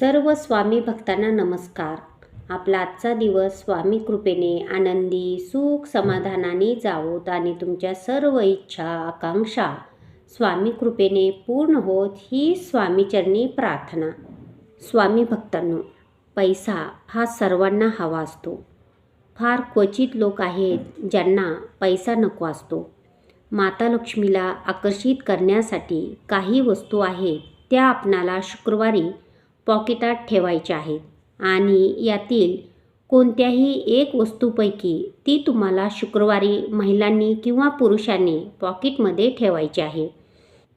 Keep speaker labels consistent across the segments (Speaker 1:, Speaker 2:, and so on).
Speaker 1: सर्व स्वामी भक्तांना नमस्कार. आपला आजचा दिवस स्वामी कृपेने आनंदी सुख समाधानाने जावोत आणि तुमच्या सर्व इच्छा आकांक्षा स्वामी कृपेने पूर्ण होत ही स्वामीचरणी प्रार्थना. स्वामी भक्तांनो पैसा हा सर्वांना हवा असतो. फार क्वचित लोक आहेत ज्यांना पैसा नको असतो. माता लक्ष्मीला आकर्षित करण्यासाठी काही वस्तू आहेत त्या आपणाला शुक्रवारी पॉकेटात ठेवायच्या आहेत. आणि यातील कोणत्याही एक वस्तूपैकी ती तुम्हाला शुक्रवारी महिलांनी किंवा पुरुषांनी पॉकेटमध्ये ठेवायची आहे.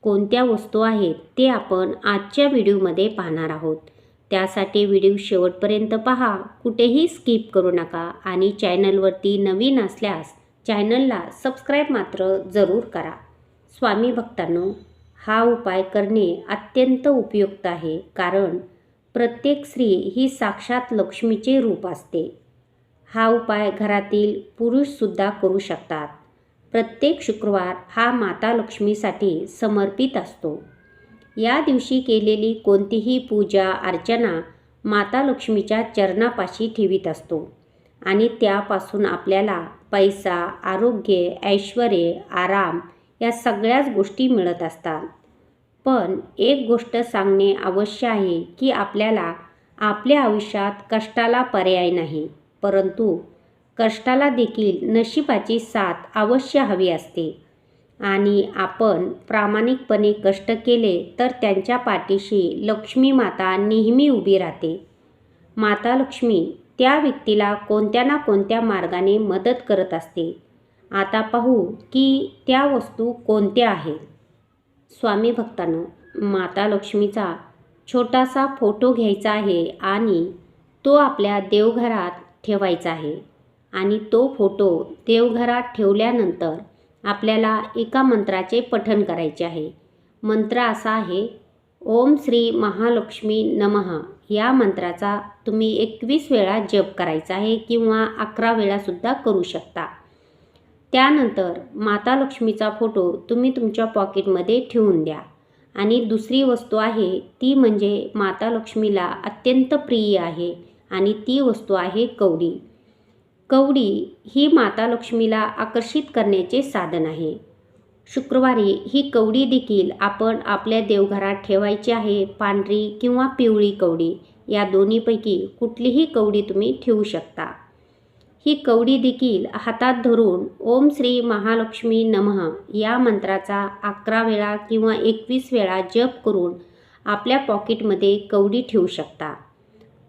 Speaker 1: कोणत्या वस्तू आहेत ते आपण आजच्या व्हिडिओमध्ये पाहणार आहोत. त्यासाठी व्हिडिओ शेवटपर्यंत पहा. कुठेही स्किप करू नका आणि चॅनलवरती नवीन असल्यास चॅनलला सबस्क्राईब मात्र जरूर करा. स्वामी भक्तांनो हा उपाय करणे अत्यंत उपयुक्त आहे. कारण प्रत्येक स्त्री ही साक्षात लक्ष्मीचे रूप असते. हा उपाय घरातील पुरुषसुद्धा करू शकतात. प्रत्येक शुक्रवार हा माता लक्ष्मीसाठी समर्पित असतो. या दिवशी केलेली कोणतीही पूजा अर्चना माता लक्ष्मीच्या चरणापाशी ठेवीत असतो आणि त्यापासून आपल्याला पैसा आरोग्य ऐश्वर आराम या सगळ्याच गोष्टी मिळत असतात. पण एक गोष्ट सांगणे अवश्य आहे की आपल्याला आपल्या आयुष्यात कष्टाला पर्याय नाही. परंतु कष्टाला देखील नशिबाची साथ अवश्य हवी असते. आणि आपण प्रामाणिकपणे कष्ट केले तर त्यांच्या पाठीशी लक्ष्मी माता नेहमी उभी राहते. माता लक्ष्मी त्या व्यक्तीला कोणत्या ना कोणत्या मार्गाने मदत करत असते. आता पाहू की त्या वस्तू कोणत्या आहेत. स्वामी भक्तांनो माता लक्ष्मीचा छोटासा फोटो घ्यायचा आहे आणि तो आपल्या देवघरात ठेवायचा आहे. आणि तो फोटो देवघरात ठेवल्यानंतर आपल्याला एका मंत्राचे पठण करायचे आहे. मंत्र असा आहे ओम श्री महालक्ष्मी नमः. या मंत्राचा तुम्ही एकवीस वेळा जप करायचा आहे किंवा अकरा वेळासुद्धा करू शकता. त्यानंतर माता लक्ष्मीचा फोटो तुम्ही तुमच्या पॉकेटमध्ये ठेवून द्या. आणि दुसरी वस्तू आहे ती म्हणजे माता लक्ष्मीला अत्यंत प्रिय आहे आणि ती वस्तू आहे कवडी. कवडी ही माता लक्ष्मीला आकर्षित करण्याचे साधन आहे. शुक्रवारी ही कवडी देखील आपण आपल्या देवघरात ठेवायची आहे पांढरी किंवा पिवळी कवडी. या दोन्हीपैकी कुठलीही कवडी तुम्ही ठेवू शकता. ही कवडी देखील हातात धरून ओम श्री महालक्ष्मी नमः या मंत्राचा अकरा वेळा किंवा एकवीस वेळा जप करून आपल्या पॉकेटमध्ये कवडी ठेवू शकता.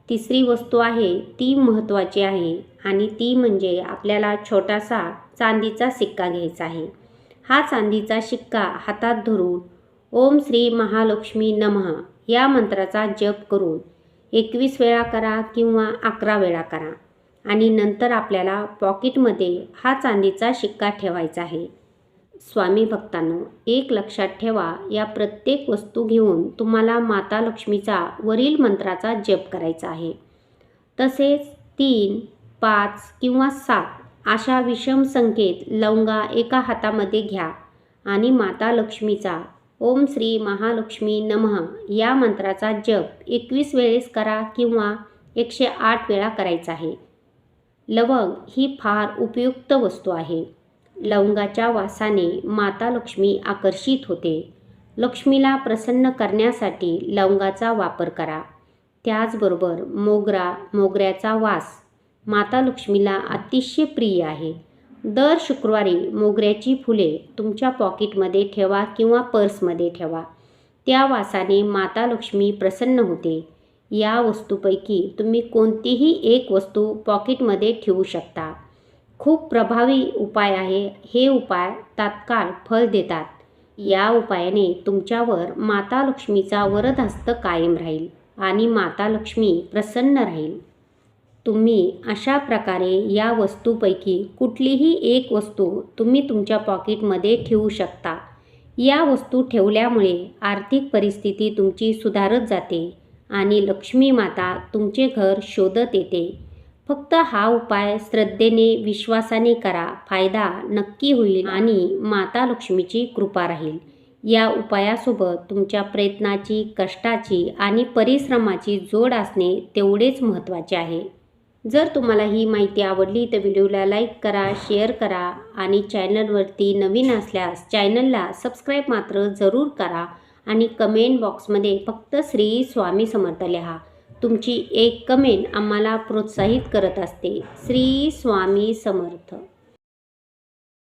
Speaker 1: तिसरी वस्तू आहे ती महत्त्वाची आहे आणि ती म्हणजे आपल्याला छोटासा चांदीचा सिक्का घ्यायचा आहे. हा चांदीचा शिक्का हातात धरून ओम श्री महालक्ष्मी नमः या मंत्राचा जप करून एकवीस वेळा करा किंवा अकरा वेळा करा. आणि नंतर आपल्याला पॉकेटमध्ये हा चांदीचा शिक्का ठेवायचा आहे. स्वामी भक्तांनो एक लक्षात ठेवा या प्रत्येक वस्तू घेऊन तुम्हाला माता लक्ष्मीचा वरील मंत्राचा जप करायचा आहे. तसेच तीन पाच किंवा सात अशा विषम संकेत लवंगा एका हातामध्ये घ्या आणि माता लक्ष्मीचा ओम श्री महालक्ष्मी नमः या मंत्राचा जप एकवीस वेळेस करा किंवा एकशे आठ वेळा करायचा आहे. लवंग ही फार उपयुक्त वस्तू आहे. लवंगाच्या वासाने माता लक्ष्मी आकर्षित होते. लक्ष्मीला प्रसन्न करण्यासाठी लवंगाचा वापर करा. त्याचबरोबर मोगरा मोगऱ्याचा वास माता लक्ष्मीला अतिशय प्रिय आहे. दर शुक्रवारी मोगऱ्याची फुले तुमच्या पॉकेटमध्ये ठेवा किंवा पर्समध्ये ठेवा. त्या वासाने माता लक्ष्मी प्रसन्न होते. या वस्तूपैकी तुम्ही कोणतीही एक वस्तू पॉकेटमध्ये ठेवू शकता. खूप प्रभावी उपाय आहे. हे उपाय तात्काळ फल देतात. या उपायाने तुमच्यावर माता लक्ष्मीचा वरदहस्त कायम राहील आणि माता लक्ष्मी प्रसन्न राहील. तुम्ही अशा प्रकारे या वस्तूपैकी कुठलीही एक वस्तू तुम्ही तुमच्या पॉकेटमध्ये ठेवू शकता. या वस्तू ठेवल्यामुळे आर्थिक परिस्थिती तुमची सुधारत जाते. आणि लक्ष्मी माता तुमचे घर शोधत येते. फक्त हा उपाय श्रद्धेने विश्वासाने करा. फायदा नक्की होईल आणि माता लक्ष्मीची कृपा राहील. या उपायासोबत तुमच्या प्रयत्नाची कष्टाची आणि परिश्रमाची जोड असणे तेवढेच महत्त्वाचे आहे. जर तुम्हाला ही माहिती आवडली तर व्हिडिओला लाईक करा शेअर करा आणि चॅनलवरती नवीन असल्यास चॅनलला सबस्क्राईब मात्र जरूर करा. आणि कमेंट बॉक्समध्ये फक्त श्री स्वामी समर्थ लिहा. तुमची एक कमेंट आम्हाला प्रोत्साहित करत असते. श्री स्वामी समर्थ.